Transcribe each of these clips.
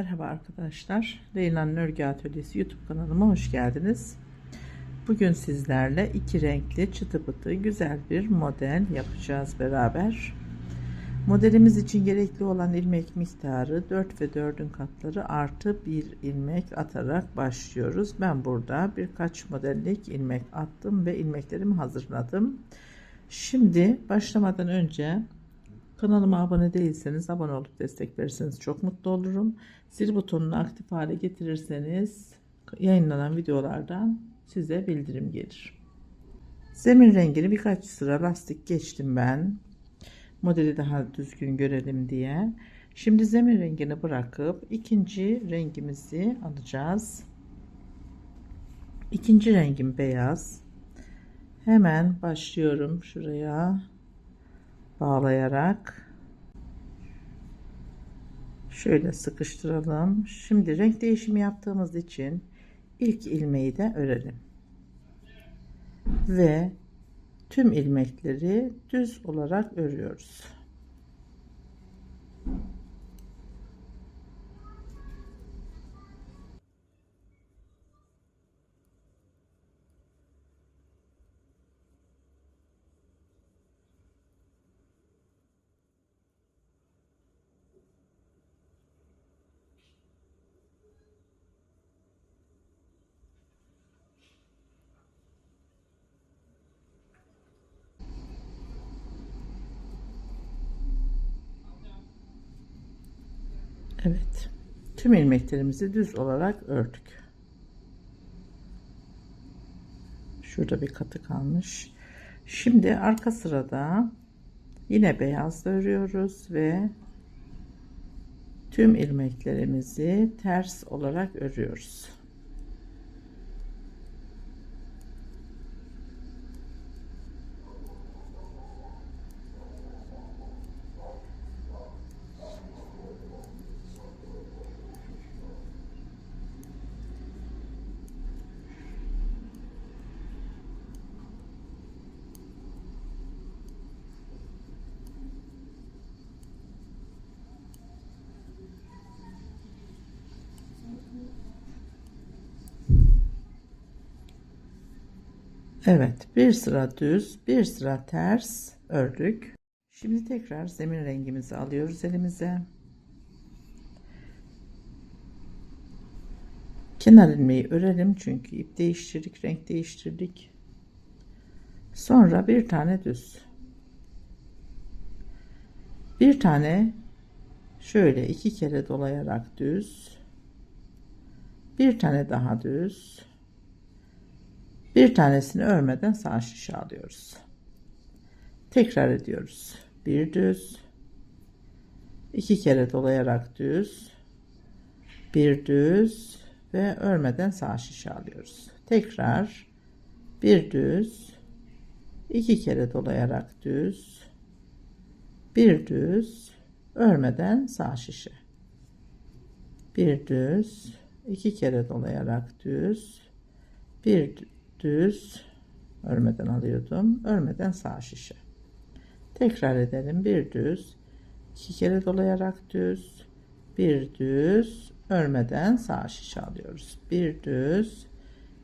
Merhaba arkadaşlar. Leyla'nın Örgü Atölyesi YouTube kanalıma hoş geldiniz. Bugün sizlerle iki renkli çıtı pıtı güzel bir model yapacağız beraber. Modelimiz için gerekli olan ilmek miktarı 4 ve 4'ün katları artı 1 ilmek atarak başlıyoruz. Ben burada birkaç modellik ilmek attım ve ilmeklerimi hazırladım. Şimdi başlamadan önce Kanalıma abone değilseniz abone olup destek verirseniz çok mutlu olurum. Zil butonunu aktif hale getirirseniz yayınlanan videolardan size bildirim gelir. Zemin rengini birkaç sıra lastik geçtim ben. Modeli daha düzgün görelim diye. Şimdi zemin rengini bırakıp ikinci rengimizi alacağız. İkinci rengim beyaz. Hemen başlıyorum şuraya bağlayarak şöyle sıkıştıralım. Şimdi renk değişimi yaptığımız için ilk ilmeği de örelim. Ve tüm ilmekleri düz olarak örüyoruz. Evet. Tüm ilmeklerimizi düz olarak ördük. Şurada bir katı kalmış. Şimdi arka sırada yine beyaz örüyoruz ve tüm ilmeklerimizi ters olarak örüyoruz. Evet bir sıra düz bir sıra ters ördük. Şimdi tekrar zemin rengimizi alıyoruz elimize. Kenar ilmeği örelim çünkü ip değiştirdik renk değiştirdik. Sonra bir tane düz. Bir tane şöyle iki kere dolayarak düz. Bir tane daha düz bir tanesini örmeden sağ şişe alıyoruz. Tekrar ediyoruz. Bir düz. iki kere dolayarak düz. Bir düz ve örmeden sağ şişe alıyoruz. Tekrar bir düz. iki kere dolayarak düz. Bir düz. Örmeden sağ şişe. Bir düz. iki kere dolayarak düz. Bir düz örmeden alıyordum. Örmeden sağ şişe. Tekrar edelim. Bir düz, iki kere dolayarak düz, bir düz, örmeden sağ şişe alıyoruz. Bir düz,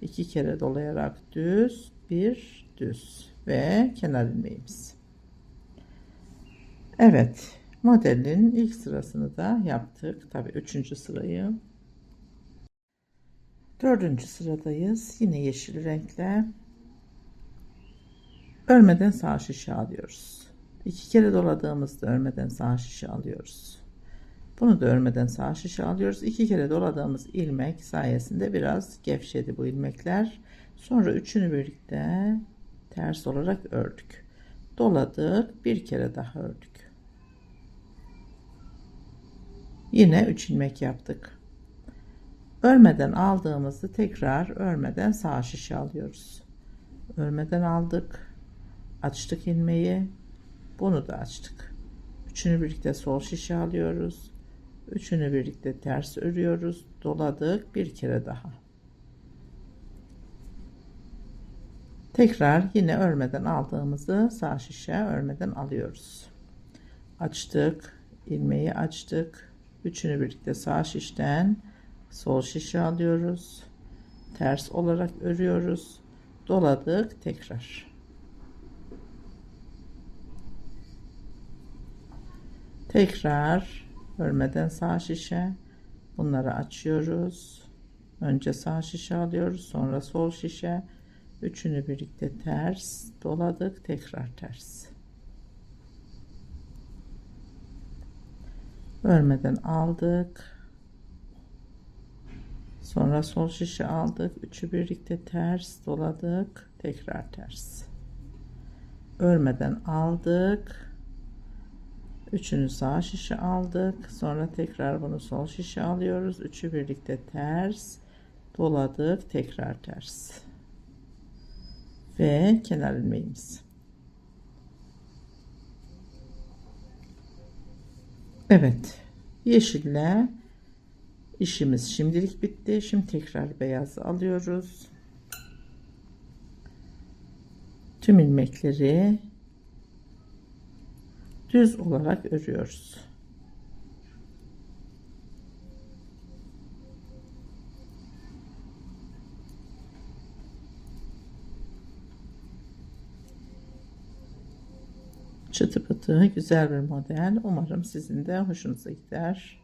iki kere dolayarak düz, bir düz ve kenar ilmeğimiz. Evet, modelin ilk sırasını da yaptık. Tabi üçüncü sırayı Dördüncü sıradayız. Yine yeşil renkle örmeden sağ şişe alıyoruz. İki kere doladığımızda örmeden sağ şişe alıyoruz. Bunu da örmeden sağ şişe alıyoruz. İki kere doladığımız ilmek sayesinde biraz gevşedi bu ilmekler. Sonra üçünü birlikte ters olarak ördük. Doladık. Bir kere daha ördük. Yine üç ilmek yaptık. Örmeden aldığımızı tekrar örmeden sağ şişe alıyoruz. Örmeden aldık. Açtık ilmeği. Bunu da açtık. Üçünü birlikte sol şişe alıyoruz. Üçünü birlikte ters örüyoruz. Doladık bir kere daha. Tekrar yine örmeden aldığımızı sağ şişe örmeden alıyoruz. Açtık. ilmeği açtık. Üçünü birlikte sağ şişten sol şişe alıyoruz. Ters olarak örüyoruz. Doladık tekrar. Tekrar örmeden sağ şişe. Bunları açıyoruz. Önce sağ şişe alıyoruz. Sonra sol şişe. Üçünü birlikte ters doladık. Tekrar ters. Örmeden aldık. Sonra sol şişe aldık. Üçü birlikte ters doladık. Tekrar ters. Örmeden aldık. Üçünü sağ şişe aldık. Sonra tekrar bunu sol şişe alıyoruz. Üçü birlikte ters doladık. Tekrar ters. Ve kenar ilmeğimiz. Evet. Yeşille işimiz şimdilik bitti. Şimdi tekrar beyaz alıyoruz. Tüm ilmekleri düz olarak örüyoruz. Çıtı pıtı güzel bir model. Umarım sizin de hoşunuza gider.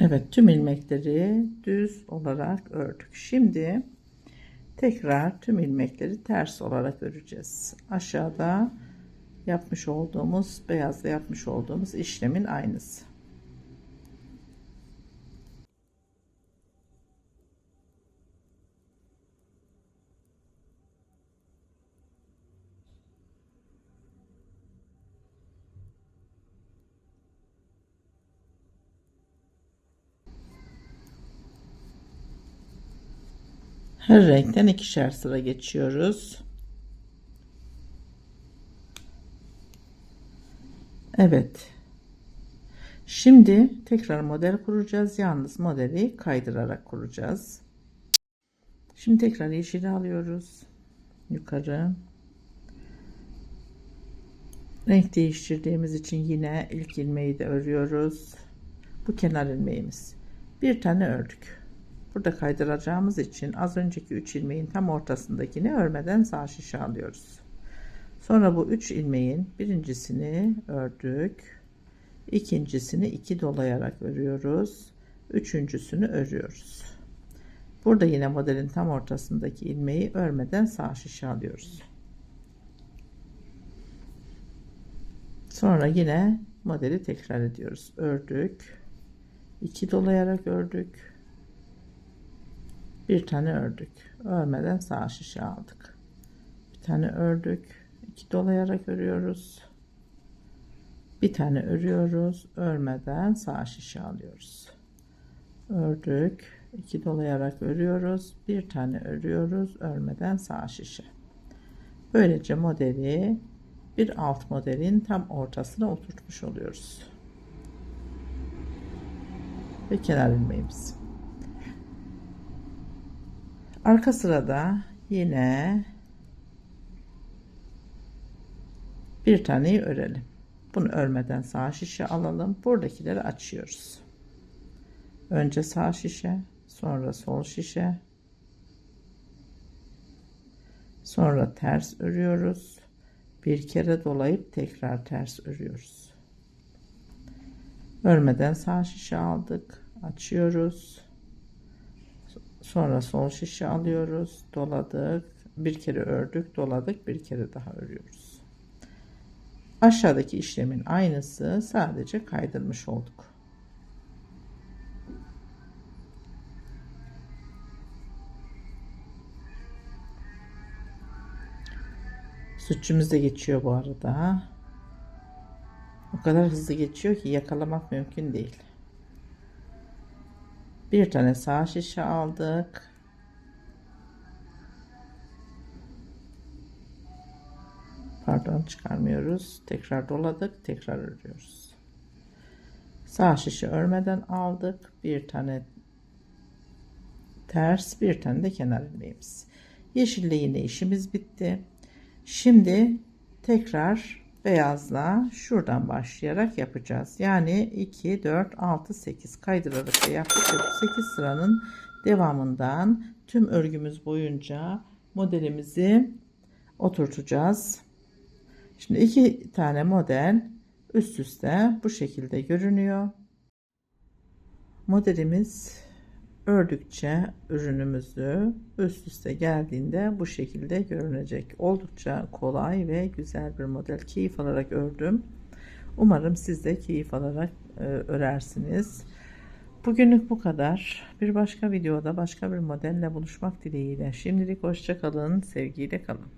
Evet tüm ilmekleri düz olarak ördük. Şimdi tekrar tüm ilmekleri ters olarak öreceğiz. Aşağıda yapmış olduğumuz beyazda yapmış olduğumuz işlemin aynısı. Her renkten ikişer sıra geçiyoruz. Evet. Şimdi tekrar model kuracağız. Yalnız modeli kaydırarak kuracağız. Şimdi tekrar yeşili alıyoruz. Yukarı. Renk değiştirdiğimiz için yine ilk ilmeği de örüyoruz. Bu kenar ilmeğimiz. Bir tane ördük. Burada kaydıracağımız için az önceki 3 ilmeğin tam ortasındakini örmeden sağ şişe alıyoruz. Sonra bu 3 ilmeğin birincisini ördük. ikincisini iki dolayarak örüyoruz. Üçüncüsünü örüyoruz. Burada yine modelin tam ortasındaki ilmeği örmeden sağ şişe alıyoruz. Sonra yine modeli tekrar ediyoruz. Ördük. 2 dolayarak ördük bir tane ördük. Örmeden sağ şişe aldık. Bir tane ördük. İki dolayarak örüyoruz. Bir tane örüyoruz. Örmeden sağ şişe alıyoruz. Ördük. İki dolayarak örüyoruz. Bir tane örüyoruz. Örmeden sağ şişe. Böylece modeli bir alt modelin tam ortasına oturtmuş oluyoruz. Ve kenar ilmeğimiz Arka sırada yine bir taneyi örelim. Bunu örmeden sağ şişe alalım. Buradakileri açıyoruz. Önce sağ şişe, sonra sol şişe. Sonra ters örüyoruz. Bir kere dolayıp tekrar ters örüyoruz. Örmeden sağ şişe aldık. Açıyoruz Sonra sol şişe alıyoruz. Doladık. Bir kere ördük. Doladık. Bir kere daha örüyoruz. Aşağıdaki işlemin aynısı. Sadece kaydırmış olduk. Sütçümüz de geçiyor bu arada. O kadar hızlı geçiyor ki yakalamak mümkün değil bir tane sağ şişe aldık. Pardon çıkarmıyoruz. Tekrar doladık tekrar örüyoruz. Sağ şişi örmeden aldık. Bir tane ters bir tane de kenar ilmeğimiz. Yeşille yine işimiz bitti. Şimdi tekrar beyazla şuradan başlayarak yapacağız. Yani 2 4 6 8 kaydırarak da yaptık. Ve bu 8 sıranın devamından tüm örgümüz boyunca modelimizi oturtacağız. Şimdi iki tane model üst üste bu şekilde görünüyor. Modelimiz ördükçe ürünümüzü üst üste geldiğinde bu şekilde görünecek. Oldukça kolay ve güzel bir model. Keyif alarak ördüm. Umarım siz de keyif alarak e, örersiniz. Bugünlük bu kadar. Bir başka videoda başka bir modelle buluşmak dileğiyle. Şimdilik hoşça kalın, sevgiyle kalın.